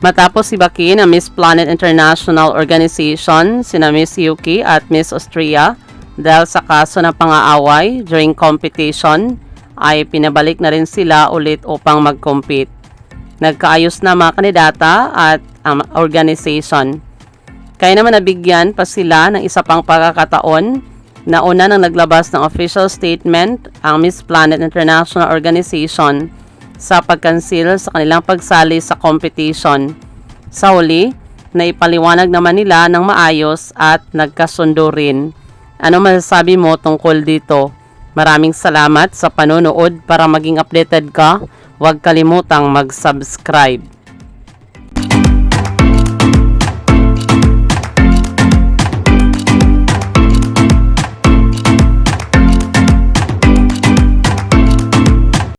Matapos si Baki ng Miss Planet International Organization, sina Miss Yuki at Miss Austria, dahil sa kaso ng pang-aaway during competition, ay pinabalik na rin sila ulit upang mag-compete. Nagkaayos na mga kandidata at ang organization. Kaya naman nabigyan pa sila ng isa pang pagkakataon na una nang naglabas ng official statement ang Miss Planet International Organization sa pagkansil sa kanilang pagsali sa competition. Sa huli, naipaliwanag naman nila ng maayos at nagkasundo rin. Ano masasabi mo tungkol dito? Maraming salamat sa panonood para maging updated ka. Huwag kalimutang mag-subscribe.